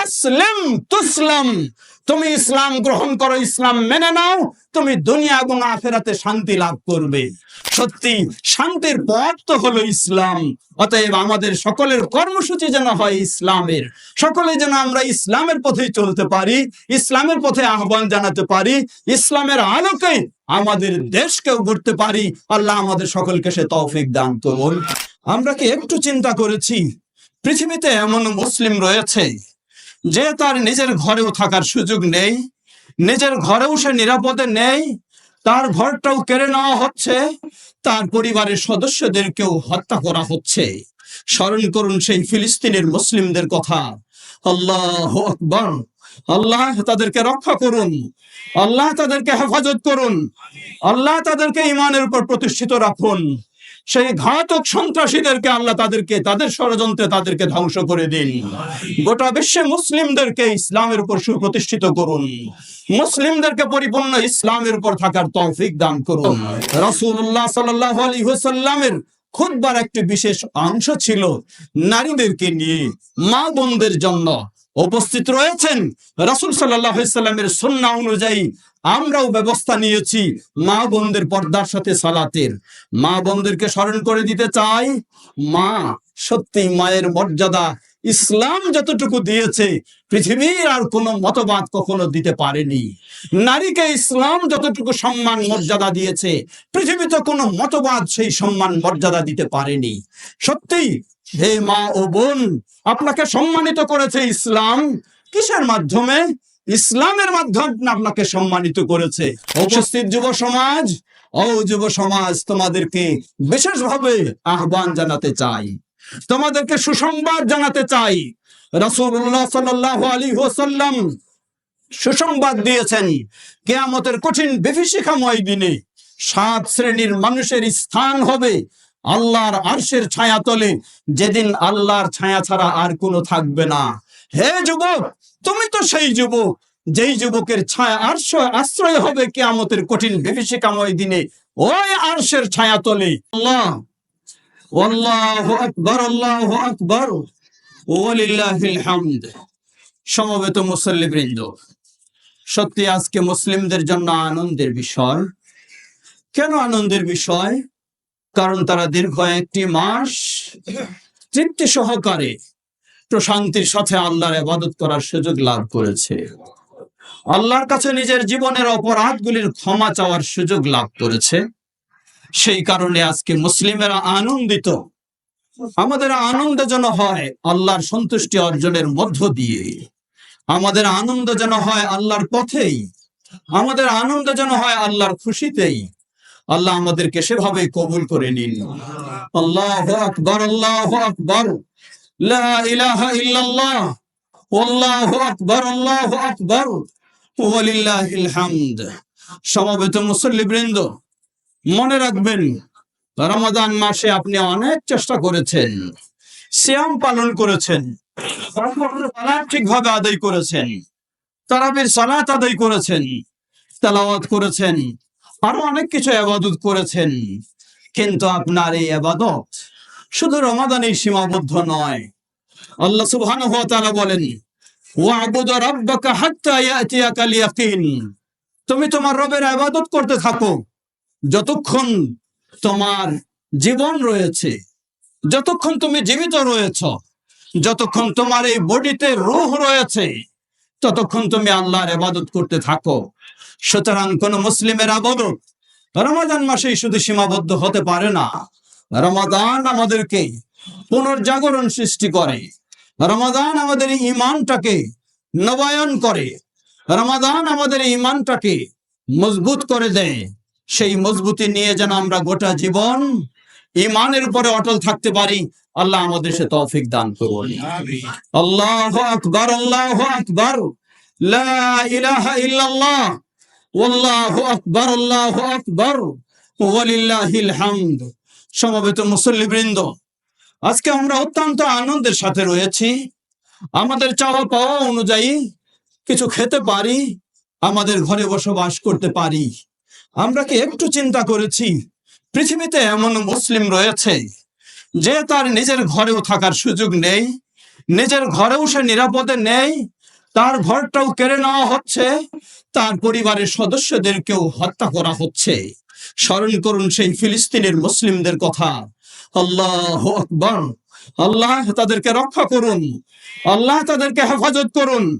আসলিম তুসলাম। তুমি ইসলাম গ্রহণ করো, ইসলাম মেনে নাও, তুমি দুনিয়া এবং আখেরাতে শান্তি লাভ করবে। সত্যি, শান্তির পথ তো হলো ইসলাম। অতএব আমাদের সকলের কর্মসূচি যেন হয় ইসলামের। সকলে যেন আমরা ইসলামের পথেই চলতে পারি, ইসলামের পথে আহ্বান জানাতে পারি, ইসলামের আলোকে আমাদের দেশকেও গড়তে পারি। আল্লাহ আমাদের সকলকে সে তৌফিক দান করুন। আমরা কি একটু চিন্তা করেছি, পৃথিবীতে এমন মুসলিম রয়েছে যে তার নিজের ঘরেও থাকার সুযোগ নেই, নিজের ঘরেও সে নিরাপদে নেই, তার ঘরটাও কেড়ে নেওয়া হচ্ছে, তার পরিবারের সদস্যদেরকেও হত্যা করা হচ্ছে। স্মরণ করুন সেই ফিলিস্তিনের মুসলিমদের কথা। আল্লাহ আকবর। আল্লাহ তাদেরকে রক্ষা করুন। আল্লাহ তাদেরকে হেফাজত করুন। আল্লাহ তাদেরকে ইমানের উপর প্রতিষ্ঠিত রাখুন। সেই ঘাতক সন্ত্রাসীদেরকে আল্লাহ তাদেরকে, তাদের ষড়যন্ত্রে তাদেরকে ধ্বংস করে দিন। গোটা বিশ্বে মুসলিমদেরকে ইসলামের উপর সুপ্রতিষ্ঠিত করুন। মুসলিমদেরকে পরিপূর্ণ ইসলামের উপর থাকার তৌফিক দান করুন। রাসূলুল্লাহ সাল্লাল্লাহু আলাইহি ওয়াসাল্লামের খুতবার একটি বিশেষ অংশ ছিল নারীদেরকে নিয়ে। মা বোনদের জন্য উপস্থিত রয়েছেন রাসূল সাল্লাল্লাহু আলাইহি সাল্লামের সুন্নাহ অনুযায়ী আমরাও ব্যবস্থা নিয়েছি মা বোনদের পর্দার সাথে সালাতের। মা বোনদেরকে স্মরণ করে দিতে চাই, মা সত্যি মায়ের মর্যাদা ইসলাম যতটুকু দিয়েছে, পৃথিবীর আর কোনো মতবাদ কখনো দিতে পারেনি। নারীকে ইসলাম যতটুকু সম্মান মর্যাদা দিয়েছে, পৃথিবীতে কোনো মতবাদ সেই সম্মান মর্যাদা দিতে পারেনি। সত্যি হে মা ও বোন, আপনাকে সম্মানিত করেছে ইসলাম। কিসের মাধ্যমে? ইসলামের মাধ্যমে আপনাকে সম্মানিত করেছে। উপস্থিত যুব সমাজ, ও যুব সমাজ, তোমাদেরকে বিশেষভাবে আহ্বান জানাতে চাই। তোমাদেরকে সুসংবাদ জানাতে চাই। সুসংবাদ দিয়েছেন, কেয়ামতের কঠিন বিভীষিকাময় দিনে সাত শ্রেণির মানুষের স্থান হবে আল্লাহর আরশের ছায়া তলে যেদিন আল্লাহর ছায়া ছাড়া আর কোনো থাকবে না। হে যুবক, তুমি তো সেই যুবক, যেই যুবকের ছায়া আরশ, আশ্রয় হবে কেয়ামতের কঠিন বিভীষিকাময় দিনে। ওই আরশের ছায়া তলে আল্লাহ, আল্লাহু আকবার আল্লাহু আকবার। ওয়ালিল্লাহিল হামদ। সমবেত মুসল্লিবৃন্দ, সত্যি আজকে মুসলিমদের জন্য আনন্দের বিষয়। কেন আনন্দের বিষয়? কারণ তারা দীর্ঘ একটি মাস তৃপ্তি সহকারে প্রশান্তির সাথে আল্লাহর ইবাদত করার সুযোগ লাভ করেছে। আল্লাহর কাছে নিজের জীবনের অপরাধগুলির ক্ষমা চাওয়ার সুযোগ লাভ করেছে। সেই কারণে আজকে মুসলিমেরা আনন্দিত। আমাদের আনন্দ যেন হয় আল্লাহর সন্তুষ্টি অর্জনের মধ্য দিয়ে। আমাদের আনন্দ যেন হয় আল্লাহর পথেই। আমাদের আনন্দ যেন হয় আল্লাহর খুশিতেই। আল্লাহ আমাদেরকে সেভাবে কবুল করে নিন। আল্লাহ আকবর আল্লাহ আকবর। সমবেত মুসল্লিবৃন্দ, মনে রাখবেন, রমাদান মাসে আপনি অনেক চেষ্টা করেছেন শ্যাম পালন করেছেন ঠিকভাবে আদায় করেছেন, তারাবির সালাত আদায় করেছেন, তালাওয়াত করেছেন, আরও অনেক কিছু আবাদত করেছেন, কিন্তু আপনার এই আবাদত শুধু রমাদানেই সীমাবদ্ধ নয়। আল্লাহ তাআলা বলেন তুমি তোমার রবের ইবাদত করতে থাকো। যতক্ষণ তোমার জীবন রয়েছে, যতক্ষণ তুমি জীবিত রয়েছ, যতক্ষণ তোমার এই বডিতে রূহ রয়েছে, ততক্ষণ তুমি আল্লাহর ইবাদত করতে থাকো। সুতরাং কোন মুসলিমের আবাদত রমাদান মাসেই শুধু সীমাবদ্ধ হতে পারে না। রমাদান আমাদেরকে পুনর্জাগরণ সৃষ্টি করে। রমাদান আমাদের ইমানটাকে নবায়ন করে। রমাদান আমাদের ইমানটাকে মজবুত করে দেয়। সেই মজবুতি নিয়ে যেন আমরা গোটা জীবন ইমানের উপরে অটল থাকতে পারি, আল্লাহ আমাদের সে তৌফিক দান করুন। আল্লাহু আকবার আল্লাহু আকবার। ওয়াল্লাহু আকবার, আল্লাহু আকবার। ওয়ালিল্লাহিল হামদ। সমবেত মুসল্লিবৃন্দ, আজকে আমরা অত্যন্ত আনন্দের সাথে রয়েছি। আমাদের চাওয়া পাওয়া অনুযায়ী কিছু খেতে পারি, আমাদের ঘরে বসবাস করতে পারি। আমরা কি একটু চিন্তা করেছি, পৃথিবীতে এমন মুসলিম রয়েছে যে তার নিজের ঘরেও থাকার সুযোগ নেই, নিজের ঘরেও সে নিরাপদে নেই, তার ঘরটাও কেড়ে নেওয়া হচ্ছে, তার পরিবারের সদস্যদেরকেও হত্যা করা হচ্ছে। স্মরণ করুন সেই ফিলিস্তিনের মুসলিমদের কথা। আল্লাহ আকবর। আল্লাহ তাদেরকে রক্ষা করুন। আল্লাহ তাদেরকে হেফাজত করুন।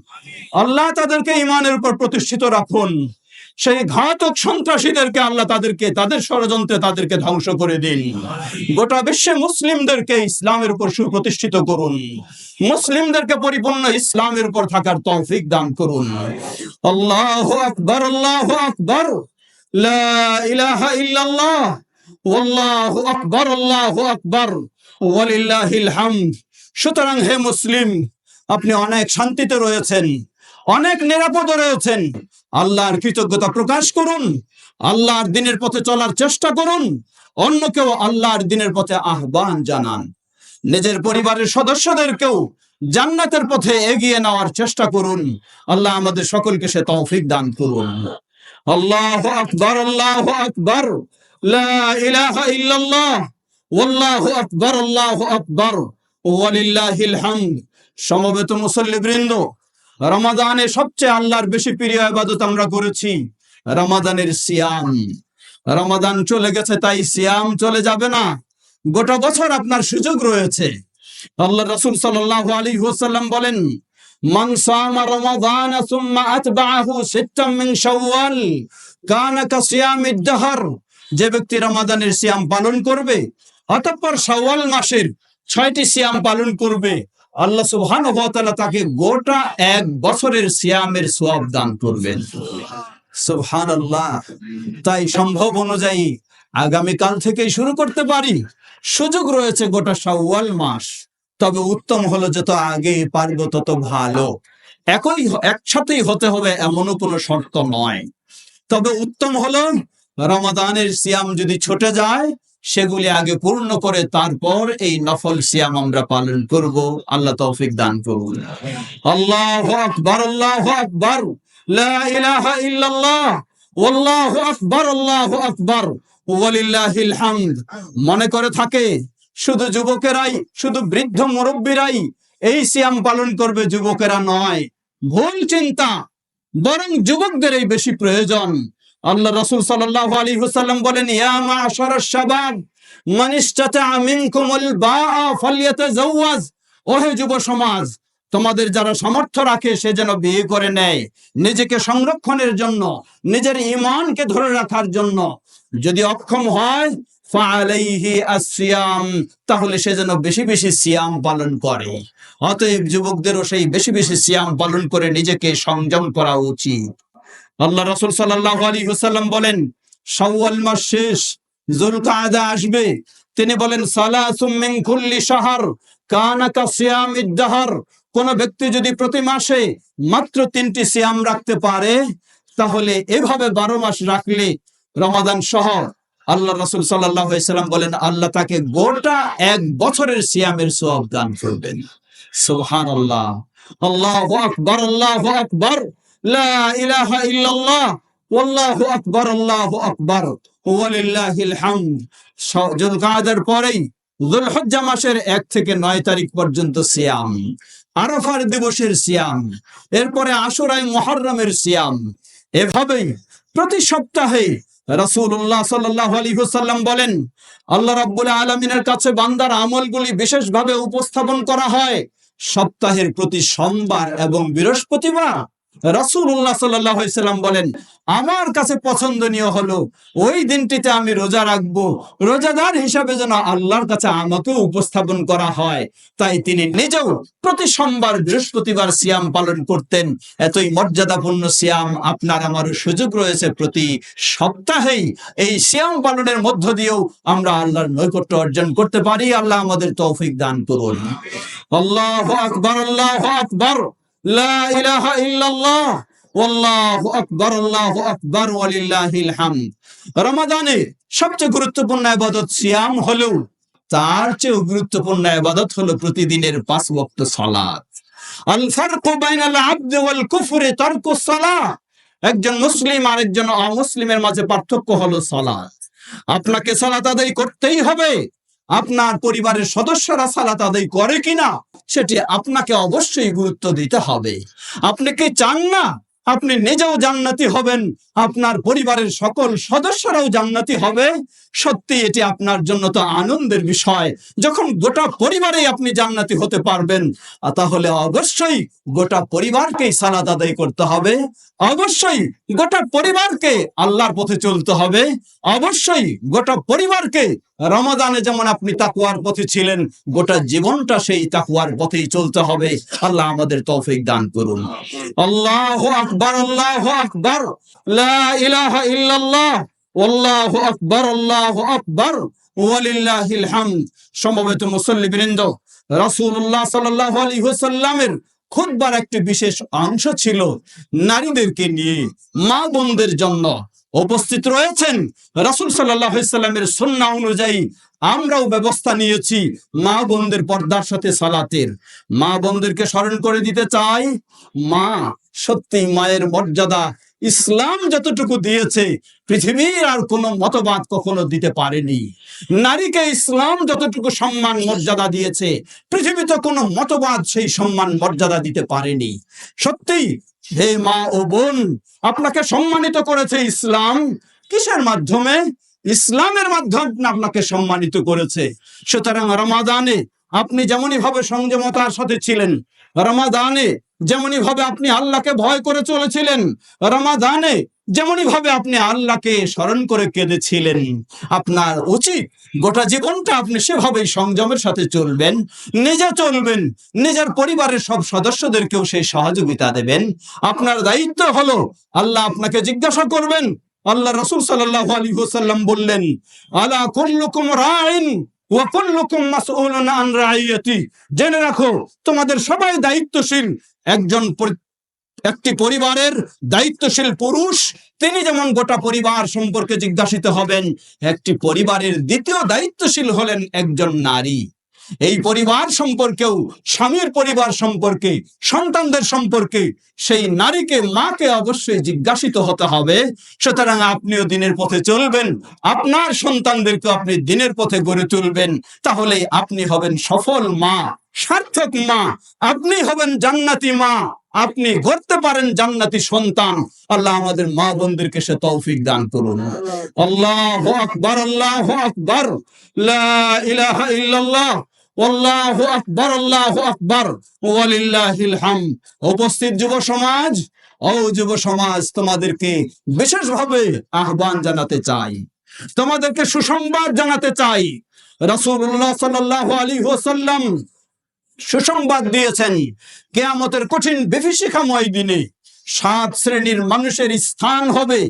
আল্লাহ তাদেরকে ইমানের উপর প্রতিষ্ঠিত রাখুন। সেই ঘাতক সন্ত্রাসীদেরকে আল্লাহ তাদেরকে, তাদের ষড়যন্ত্রে তাদেরকে ধ্বংস করে দিন। গোটা বিশ্বে মুসলিমদেরকে ইসলামের উপর সুপ্রতিষ্ঠিত করুন। মুসলিমদেরকে পরিপূর্ণ ইসলামের উপর থাকার তৌফিক দান করুন। আল্লাহ আকবর আল্লাহ আকবর। লা ইলাহা ইল্লাল্লাহ, ওয়াল্লাহু আকবার, আল্লাহু আকবার, ওয়ালিল্লাহিল হামদ। সুতরাং হে মুসলিম, আপনি অনেক শান্তিতে রয়েছেন, অনেক নিরাপদে রয়েছেন। আল্লাহর কৃতজ্ঞতা প্রকাশ করুন, আল্লাহর দিনের পথে চলার চেষ্টা করুন, অন্য অন্যকেও আল্লাহর দিনের পথে আহ্বান জানান। নিজের পরিবারের সদস্যদেরকেও জান্নাতের পথে এগিয়ে নেওয়ার চেষ্টা করুন। আল্লাহ আমাদের সকলকে সে তৌফিক দান করুন। আল্লাহ আকবর আল্লাহ আকবর। ওয়াল্লাহু আকবার, আল্লাহু আকবার। হামদ। সমবেত মুসল্লিবৃন্দ, রমাদানে সবচেয়ে আল্লাহর বেশি প্রিয় আমরা করেছি রমাদানের সিয়াম। রমাদান চলে গেছে, তাই সিয়াম চলে যাবে না। গোটা বছর আপনার সুযোগ রয়েছে। আল্লাহ রাসূল সাল্লাল্লাহু আলাইহি ওয়াসাল্লাম বলেন মান সামা রমাদান সুম্মা আতবাআহু সিত্তাম মিন শাওয়াল, কানা কাসিয়ামিদ দাহর, যে ব্যক্তি রমাদানের সিয়াম পালন করবে, অতঃপর শাওয়াল মাসের ছয়টি সিয়াম পালন করবে, আল্লাহ ওয়া তাকে গোটা এক বছরের সিয়ামের সওয়াব দান করবেন। সুবহানাল্লাহ। তাই সম্ভব অনুযায়ী আগামীকাল থেকেই শুরু করতে পারি। সুযোগ রয়েছে গোটা সওয়াল মাস। তবে উত্তম হলো যত আগে পারব তত ভালো। একই একসাথেই হতে হবে এমনও কোনো শর্ত নয়। তবে উত্তম হলো রমাদানের সিয়াম যদি ছুটে যায়, সেগুলি আগে পূর্ণ করে তারপর এই নফল সিয়াম আমরা পালন করব। আল্লাহ তৌফিক দান করুন। আল্লাহ আকবার আল্লাহ আকবার। লা ইলাহা ইল্লাল্লাহ। ওয়াল্লাহু আকবার, আল্লাহু আকবার। ওয়ালিল্লাহিল হামদ। মনে করে থাকে শুধু যুবকেরাই, শুধু বৃদ্ধ মুরব্বীরাই এই সিয়াম পালন করবে যুবকেরা নয়। ভুল চিন্তা, বরং যুবকদের এই বেশি প্রয়োজন। আল্লাহ রসুল সাল্লাল্লাহু আলাইহি ওয়াসাল্লাম বলেন ওহে যুব সমাজ, তোমাদের যারা সামর্থ্য রাখে, সে যেন বিয়ে করে নেয়। নিজেকে সংরক্ষণের জন্য, নিজের ঈমানকে ধরে রাখার জন্য। যদি অক্ষম হয় তাহলে সে যেন বেশি বেশি সিয়াম পালন করে। অতএব যুবকদেরও সেই বেশি বেশি সিয়াম পালন করে নিজেকে সংযম করা উচিত। আল্লাহ রাসূল সাল্লাল্লাহু আলাইহি ওয়াসাল্লাম বলেন, শাওয়াল মাস শেষ যুলকাদা আসবে। তিনি বলেন, সালাসুম মিন কুল্লি শাহর কানা কা সিয়ামিদ দাহর। কোন ব্যক্তি যদি প্রতি মাসে মাত্র তিনটি সিয়াম রাখতে পারে, তাহলে এভাবে বারো মাস রাখলে রমাদান সহ আল্লাহ রাসূল সাল্লাম বলেন, আল্লাহ তাকে গোটা এক বছরের সিয়ামের সওয়াব দান করবেন। সুবহানাল্লাহ। আল্লাহু আল্লাহু আকবার। আল্লাহু আকবার পরেই এক থেকে নয় তারিখ পর্যন্ত সিয়াম। আরাফার দিবসের সিয়াম। এরপরে আশুরায় মুহররমের সিয়াম। এভাবেই প্রতি সপ্তাহে রাসূলুল্লাহ সাল্লাল্লাহু আলাইহি ওয়াসাল্লাম বলেন, আল্লাহ রাব্বুল আলমিনের কাছে বান্দার আমলগুলি বিশেষভাবে উপস্থাপন করা হয় সপ্তাহের প্রতি সোমবার এবং বৃহস্পতিবার। আলাইহি সাল্লাম বলেন, আমার কাছে পছন্দনীয় হলো ওই দিনটিতে আমি রোজা রাখব। রোজাদার হিসাবে যেন আল্লাহর কাছে আমাকে উপস্থাপন করা হয়। তাই তিনি নিজেও প্রতি সোমবার বৃহস্পতিবার সিয়াম পালন করতেন। এতই মর্যাদাপূর্ণ সিয়াম আপনার আমার সুযোগ রয়েছে প্রতি সপ্তাহেই। এই সিয়াম পালনের মধ্য দিয়েও আমরা আল্লাহর নৈকট্য অর্জন করতে পারি। আল্লাহ আমাদের তৌফিক দান করুন। আল্লাহ আকবর আল্লাহ আকবর। রমাদানে সবচেয়ে গুরুত্বপূর্ণ ইবাদত সিয়াম হলেও তার চেয়েও গুরুত্বপূর্ণ ইবাদত হলো প্রতিদিনের পাঁচ ওয়াক্ত সালাত। আল ফারকু একজন মুসলিম আর একজন অমুসলিমের মাঝে পার্থক্য হলো সালাত। আপনাকে সালাত আদায় করতেই হবে। আপনার পরিবারের সদস্যরা সালাত আদায় করে কিনা, সেটি আপনাকে অবশ্যই গুরুত্ব দিতে হবে। আপনি কি চান না? আপনি নিজেও জান্নাতি হবেন, আপনার পরিবারের সকল সদস্যরাও জান্নাতি হবে। সত্যি, এটি আপনার জন্য তো আনন্দের বিষয়। যখন গোটা পরিবারেই আপনি জান্নাতি হতে পারবেন, তাহলে অবশ্যই গোটা পরিবারকেই সালাত আদায় করতে হবে। অবশ্যই গোটা পরিবারকে আল্লাহর পথে চলতে হবে। অবশ্যই গোটা পরিবারকে রমাদানে যেমন আপনি তাকুয়ার পথে ছিলেন, গোটা জীবনটা সেই তাকুয়ার পথেই চলতে হবে। আল্লাহ আমাদের তৌফিক দান করুন। আল্লাহ আকবার আল্লাহ আকবার। ইলাহা আকবার, আল্লাহু আকবার। ওয়ালিল্লাহিল হামদ। সমবেত মুসল্লিবৃন্দ, রাসূলুল্লাহ সাল্লাল্লাহু আলাইহি ওয়াসাল্লামের খুতবার একটি বিশেষ অংশ ছিল নারীদেরকে নিয়ে মা বোনদের জন্য উপস্থিত রয়েছেন। রাসুল সাল্লামের সন্না অনুযায়ী আমরাও ব্যবস্থা নিয়েছি মা বোনদের পর্দার সাথে সালাতের। মা বোনদেরকে স্মরণ করে দিতে চাই। মা সত্যি মায়ের মর্যাদা ইসলাম যতটুকু দিয়েছে, পৃথিবীর আর কোনো মতবাদ কখনো দিতে পারেনি। নারীকে ইসলাম যতটুকু সম্মান মর্যাদা দিয়েছে, পৃথিবীতে কোনো মতবাদ সেই সম্মান মর্যাদা দিতে পারেনি। সত্যি, হে মা ও বোন, আপনাকে সম্মানিত করেছে ইসলাম। কিসের মাধ্যমে? ইসলামের মাধ্যমে আপনাকে সম্মানিত করেছে। সুতরাং রমাদানে আপনি যেমনই ভাবে সংযমতার সাথে ছিলেন রমাদানে যেমনই ভাবে আপনি আল্লাহকে ভয় করে চলেছিলেন, রমাদানে যেমনই ভাবে আপনি আল্লাহকে স্মরণ করে কেঁদেছিলেন, আপনার উচিত গোটা জীবনটা আপনি সেভাবেই সংযমের সাথে চলবেন, নিজে চলবেন, নিজের পরিবারের সব সদস্যদেরকেও সেই সহযোগিতা দেবেন। আপনার দায়িত্ব হলো আল্লাহ আপনাকে জিজ্ঞাসা করবেন, আল্লাহ রসুল সাল্লাহ আলী হোসাল্লাম বললেন, আলা কুল্লুকুম রাইন জেনে রাখো, তোমাদের সবাই দায়িত্বশীল। একজন একটি পরিবারের দায়িত্বশীল পুরুষ, তিনি যেমন গোটা পরিবার সম্পর্কে জিজ্ঞাসিত হবেন, একটি পরিবারের দ্বিতীয় দায়িত্বশীল হলেন একজন নারী। এই পরিবার সম্পর্কেও স্বামীর পরিবার সম্পর্কে সন্তানদের সম্পর্কে সেই নারীকে মাকে অবশ্যই জিজ্ঞাসিত হতে হবে সুতরাং আপনিও দিনের পথে চলবেন আপনার সন্তানদেরকে আপনি দিনের পথে গড়ে তুলবেন তাহলে আপনি হবেন সফল মা সার্থক মা আপনি হবেন জান্নাতি মা আপনি গড়তে পারেন জান্নাতি সন্তান আল্লাহ আমাদের মা বোনদেরকে সে তৌফিক দান করুন। আল্লাহ আকবার আল্লাহ আকবার লা ইলাহা ইল্লাল্লাহ উপস্থিত যুব সমাজ, ও যুব সমাজ, তোমাদেরকে বিশেষভাবে আহ্বান জানাতে চাই। তোমাদেরকে সুসংবাদ জানাতে চাই। রাসূলুল্লাহ সাল্লাল্লাহু আলাইহি ওয়াসাল্লাম সুসংবাদ দিয়েছেন, কেয়ামতের কঠিন বিভীষিকাময় দিনে সাত শ্রেণির মানুষের স্থান হবে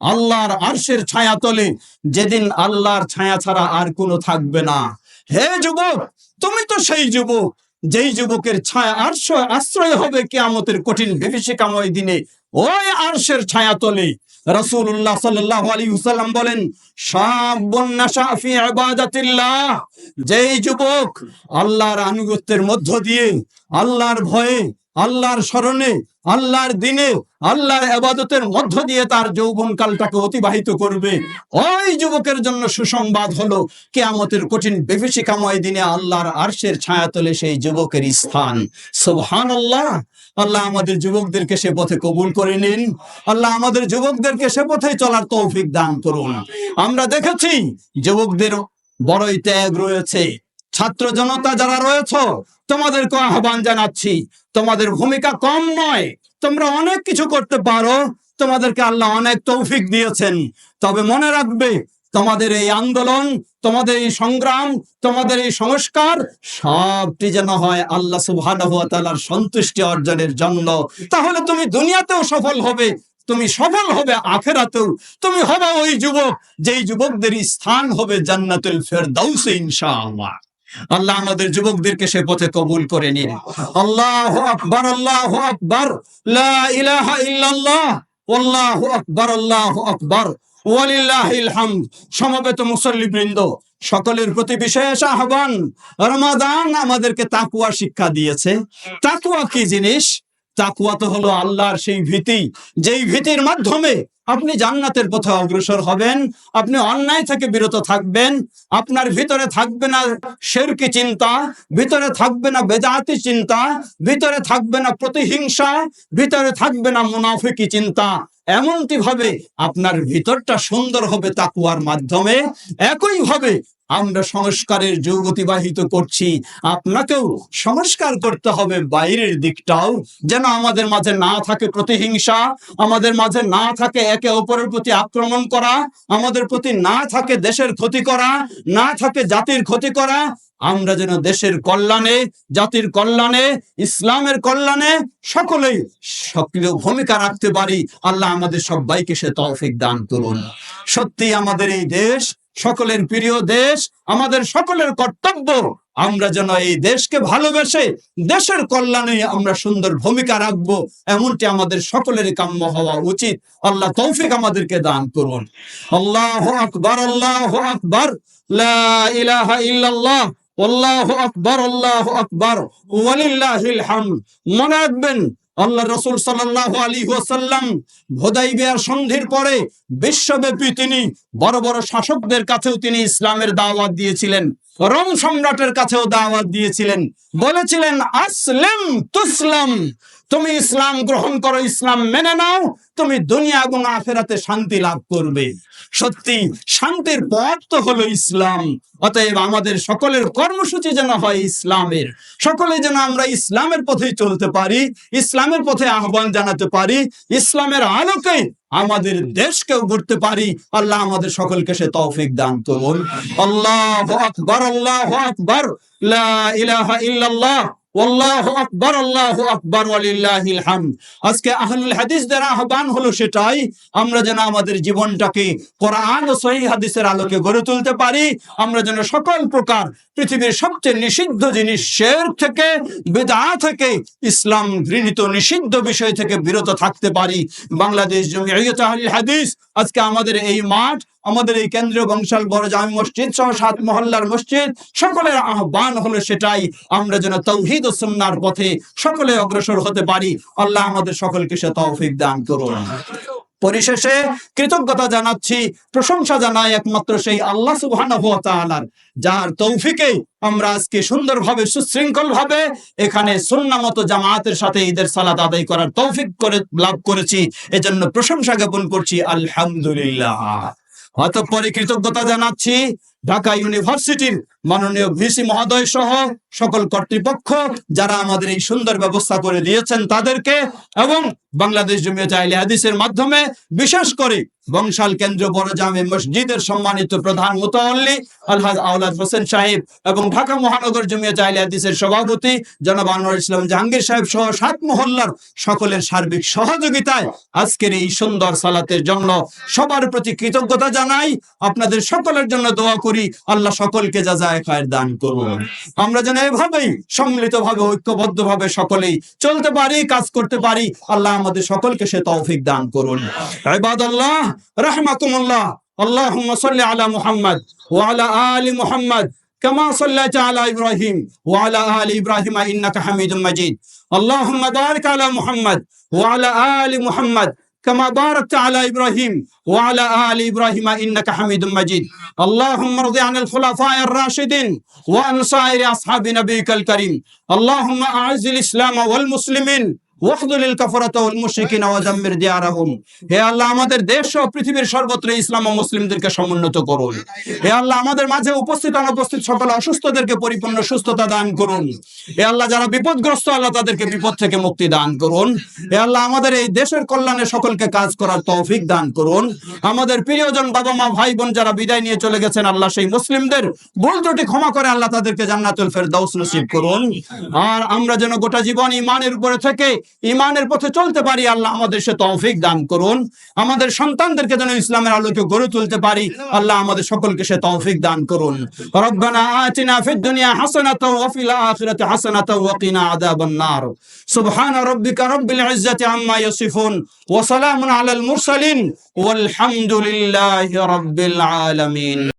আল্লাহর আরশের ছায়া তলে যেদিন আল্লাহর ছায়া ছাড়া আর কোনো থাকবে না। হে যুবক, তুমি তো সেই যুবক, যেই যুবকের ছায়া আরশ, আশ্রয় হবে কেয়ামতের কঠিন বিভীষিকাময় দিনে। ওই আরশের ছায়া তলে রাসূলুল্লাহ সাল্লাল্লাহু আলাইহি বলেন শাবুন নাশা যেই যুবক আল্লাহর আনুগত্যের মধ্য দিয়ে, আল্লাহর ভয়ে আল্লাহর স্মরণে, আল্লাহর দিনে, আল্লাহর আবাদতের মধ্য দিয়ে তার যৌবন কালটাকে অতিবাহিত করবে। ওই যুবকের জন্য সুসংবাদ হলো, কেয়ামতের কঠিন বিভীষিকাময় দিনে আল্লাহর আরশের ছায়াতলে সেই যুবকের স্থান। সুবহানাল্লাহ! আল্লাহ আমাদের যুবকদেরকে সে পথে কবুল করে নিন। আল্লাহ আমাদের যুবকদেরকে সে পথে চলার তৌফিক দান করুন। আমরা দেখেছি যুবকদের বড়ই ত্যাগ রয়েছে। ছাত্র জনতা যারা রয়েছ তোমাদেরকে আহ্বান জানাচ্ছি। তোমাদের ভূমিকা কম নয়, তোমরা অনেক কিছু করতে পারো, তোমাদেরকে আল্লাহ অনেক তৌফিক দিয়েছেন। তবে মনে রাখবে, তোমাদের এই আন্দোলন, তোমাদের এই সংগ্রাম, তোমাদের এই সংস্কার, সবটি যেন হয় আল্লাহ সুবহানাহু সন্তুষ্টি অর্জনের জন্য। তাহলে তুমি দুনিয়াতেও সফল হবে, তুমি সফল হবে আখেরাতেও। তুমি হবে ওই যুবক, যেই যুবকদের স্থান হবে জান্নাতুল ফেরদাউসে ইনশাআল্লাহ। আল্লাহ আমাদের যুবকদেরকে সে পথে কবুল করে নিন। আল্লাহ আকবর আল্লাহ আকবর আল্লাহ আকবর আল্লাহ আকবর সমবেত মুসল্লিবৃন্দ, সকলের প্রতি বিশেষ আহ্বান। রমাদান আমাদেরকে তাকুয়া শিক্ষা দিয়েছে। তাকুয়া কি জিনিস? তাকুয়া তো হলো আল্লাহর সেই ভীতি। যেই ভীতির মাধ্যমে আপনি জান্নাতের পথে অগ্রসর হবেন, আপনি অন্যায় থেকে বিরত থাকবেন, আপনার ভিতরে থাকবে না শেরকি চিন্তা, ভিতরে থাকবে না বেজাতি চিন্তা, ভিতরে থাকবে না প্রতিহিংসা, ভিতরে থাকবে না মুনাফিকি চিন্তা। এমনটি ভাবে আপনার ভিতরটা সুন্দর হবে তাকুয়ার মাধ্যমে একই ভাবে আমরা সংস্কারের যুগ অতিবাহিত করছি। আপনাকেও সংস্কার করতে হবে বাইরের দিকটাও। যেন আমাদের মাঝে না থাকে প্রতিহিংসা, আমাদের মাঝে না থাকে একে অপরের প্রতি আক্রমণ করা, আমাদের প্রতি না থাকে দেশের ক্ষতি করা, না থাকে জাতির ক্ষতি করা। আমরা যেন দেশের কল্যাণে, জাতির কল্যাণে, ইসলামের কল্যাণে সকলেই সক্রিয় ভূমিকা রাখতে পারি। আল্লাহ আমাদের সবাইকে সে তৌফিক দান করুন। সত্যি আমাদের এই দেশ সকলের প্রিয় দেশ, আমাদের সকলের কর্তব্য, আমরা যেন এই দেশকে ভালোবেসে দেশের কল্যাণে আমরা সুন্দর ভূমিকা রাখব। এমনটি আমাদের সকলের কাম্য হওয়া উচিত। আল্লাহ তৌফিক আমাদেরকে দান করুন। আল্লাহ আকবর আল্লাহ আকবর। ইল্লাল্লাহ। আল্লাহ আকবর আল্লাহ আকবর। মনে রাখবেন আল্লাহ রসুল সাল্লাহ আলী ভোদাই ভোদাইবিয়ার সন্ধির পরে বিশ্বব্যাপী তিনি বড় বড় শাসকদের কাছেও তিনি ইসলামের দাওয়াত দিয়েছিলেন। রোম সম্রাটের কাছেও দাওয়াত দিয়েছিলেন। বলেছিলেন, আসলেম তুসলাম, তুমি ইসলাম গ্রহণ করো, ইসলাম মেনে নাও, তুমি দুনিয়া এবং আখেরাতে শান্তি লাভ করবে। সত্যি, শান্তির পথ তো হলো ইসলাম, অতএব আমাদের সকলের কর্মসূচি যেন হয় ইসলামের। সকলে যেন আমরা ইসলামের পথে চলতে পারি, ইসলামের পথে আহ্বান জানাতে পারি, ইসলামের আলোকে আমাদের দেশকেও গড়তে পারি। আল্লাহ আমাদের সকলকে সে তৌফিক দান করুন। আল্লাহ আকবর আল্লাহ আকবর। ইলাহা ইল্লাল্লাহ। নিষিদ্ধ থেকে, বেদা থেকে, ইসলাম ঘৃণিত নিষিদ্ধ বিষয় থেকে বিরত থাকতে পারি। বাংলাদেশ আহলুল হাদিস, আজকে আমাদের এই মাঠ আমাদের এই কেন্দ্রীয় বংশাল বড় জামি মসজিদ সহ সাত মহল্লার মসজিদ, সকলের আহ্বান হলো সেটাই। আমরা যেন তৌহিদ ও সুন্নার পথে সকলে অগ্রসর হতে পারি। আল্লাহ আমাদের সকলকে সে তৌফিক দান করুন। পরিশেষে কৃতজ্ঞতা জানাচ্ছি, প্রশংসা জানাই একমাত্র সেই আল্লাহ সুবহানাহু যার তৌফিকে আমরা আজকে সুন্দরভাবে সুশৃঙ্খল ভাবে এখানে সুন্নামত জামায়াতের সাথে ঈদের সালাত আদায় করার তৌফিক করে, লাভ করেছি। এজন্য প্রশংসা জ্ঞাপন করছি, আলহামদুলিল্লাহ। অতঃপরে কৃতজ্ঞতা জানাচ্ছি। ঢাকা ইউনিভার্সিটির মাননীয় ভিসি মহোদয় সহ সকল কর্তৃপক্ষ যারা আমাদের এই সুন্দর ব্যবস্থা করে দিয়েছেন তাদেরকে এবং বাংলাদেশ জমিয়ত হাদিসের মাধ্যমে বিশেষ করে বংশাল কেন্দ্র বড় জামে মসজিদের সম্মানিত প্রধান মুতাল্লি আলহাজ আওলাদ হোসেন সাহেব এবং ঢাকা মহানগর জমিয়ত আহলে হাদিসের সভাপতি জনাব আনোয়ার ইসলাম জাহাঙ্গীর সাহেব সহ সাত মহল্লার সকলের সার্বিক সহযোগিতায় আজকের এই সুন্দর সালাতের জন্য সবার প্রতি কৃতজ্ঞতা জানাই। আপনাদের সকলের জন্য দোয়া করি। আল্লাহ সকলকে যা যায় খায়ের দান করুন আমরা যেন এভাবেই সম্মিলিত ভাবে ঐক্যবদ্ধ ভাবে সকলেই চলতে পারি কাজ করতে পারি আল্লাহ আমাদের সকলকে সে তৌফিক দান করুন ইবাদাল্লাহ রাহমাকুমুল্লাহ اللهم صل على محمد وعلى آل محمد كما صليت على إبراهيم وعلى آل إبراهيم إنك حميد مجيد اللهم بارك على محمد وعلى آل محمد كما باركت على إبراهيم وعلى آل إبراهيم إنك حميد مجيد. اللهم ارض عن الخلفاء الراشدين وعن سائر أصحاب نبيك الكريم. اللهم أعز الإسلام والمسلمين. পরিপূর্ণ সুস্থতা দান করুন। হে আল্লাহ, যারা বিপদগ্রস্ত, আল্লাহ তাদেরকে বিপদ থেকে মুক্তি দান করুন। হে আল্লাহ, আমাদের এই দেশের কল্যাণে সকলকে কাজ করার তৌফিক দান করুন। আমাদের প্রিয়জন বাবা মা ভাই বোন যারা বিদায় নিয়ে চলে গেছেন, আল্লাহ সেই মুসলিমদের ভুল ত্রুটি ক্ষমা করে আল্লাহ তাদেরকে জান্নাতুল ফেরদাউস নসিব করুন। আর আমরা যেন গোটা জীবন ইমানের উপরে থেকে ইমানের পথে চলতে পারি, আল্লাহ আমাদের সে তৌফিক দান করুন। আমাদের সন্তানদেরকে যেন ইসলামের আলোকে গড়ে তুলতে পারি, আল্লাহ আমাদের সকলকে সে তৌফিক দান করুন। রব্বানা আতিনা ফিদ দুনিয়া হাসানাতাও ওয়া ফিল আখিরাতি হাসানাতাও ওয়া কিনা আযাবান নার সুবহান রাব্বিকা রাব্বিল ইজ্জাতি আম্মা ইয়াসিফুন, ওয়া সালামুন আলাল মুরসালিন ওয়াল হামদুলিল্লাহি রাব্বিল আলামিন।